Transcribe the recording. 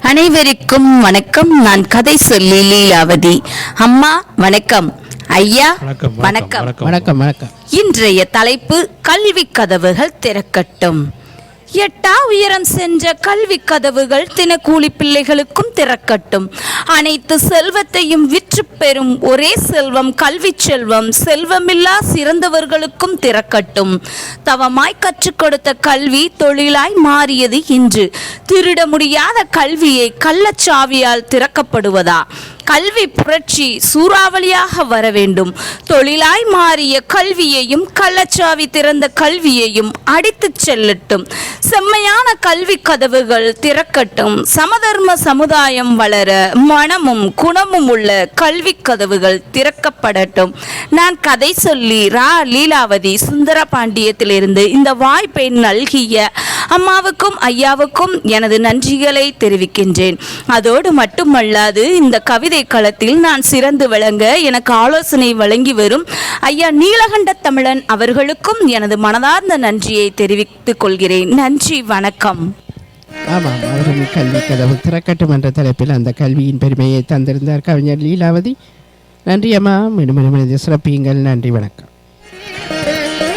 அனைவருக்கும் வணக்கம். நான் கதை சொல்லி லீலாவதி. அம்மா வணக்கம். ஐயா வணக்கம் வணக்கம் வணக்கம். இன்றைய தலைப்பு கல்வி கதவுகள் திறக்கட்டும். எட்டா உயரம் சென்ற கல்வி கதவுகள் தினக்கூலி பிள்ளைகளுக்கும் திறக்கட்டும். அனைத்து செல்வத்தையும் விற்று பெறும் ஒரே செல்வம் கல்வி செல்வம். செல்வமில்லா சிறந்தவர்களுக்கும் திறக்கட்டும். தவமாய் கற்றுக் கொடுத்த கல்வி தொழிலாய் மாறியது இன்று. திருட முடியாத கல்வியை கள்ளச்சாவியால் திறக்கப்படுவதா? கல்வி புரட்சி சூறாவளியாக வர வேண்டும். தொழிலாய் மாறிய கல்வியையும் கள்ளச்சாவி திறந்த கல்வியையும் அடித்துச் செல்லட்டும். செம்மையான கல்வி கதவுகள் திறக்கட்டும். சமதர்ம சமுதாயம் வளர மனமும் குணமும் உள்ள கல்வி கதவுகள் திறக்கப்படட்டும். நான் கதை சொல்லி ரா லீலாவதி சுந்தர பாண்டியத்திலிருந்து இந்த வாய்ப்பை நல்கிய அம்மாவுக்கும் ஐயாவுக்கும் எனது நன்றிகளை தெரிவிக்கின்றேன். அதோடு மட்டுமல்லாது இந்த கவிதை களத்தில் நான் சிறந்து விளங்க எனக்கு ஆலோசனை வழங்கி வரும் ஐயா நீலகண்ட தமிழன் அவர்களுக்கும் எனது மனதார்ந்த நன்றியை தெரிவித்துக் கொள்கிறேன். நன்றி வணக்கம். ஆமாம் அவர்கள் கல்வி கதவு திறக்கட்டும் என்ற தலைப்பில் அந்த கல்வியின் பெருமையை தந்திருந்தார் கவிஞர் லீலாவதி. நன்றி அம்மா. மீண்டும் மீண்டும் சிறப்பியுங்கள். நன்றி வணக்கம்.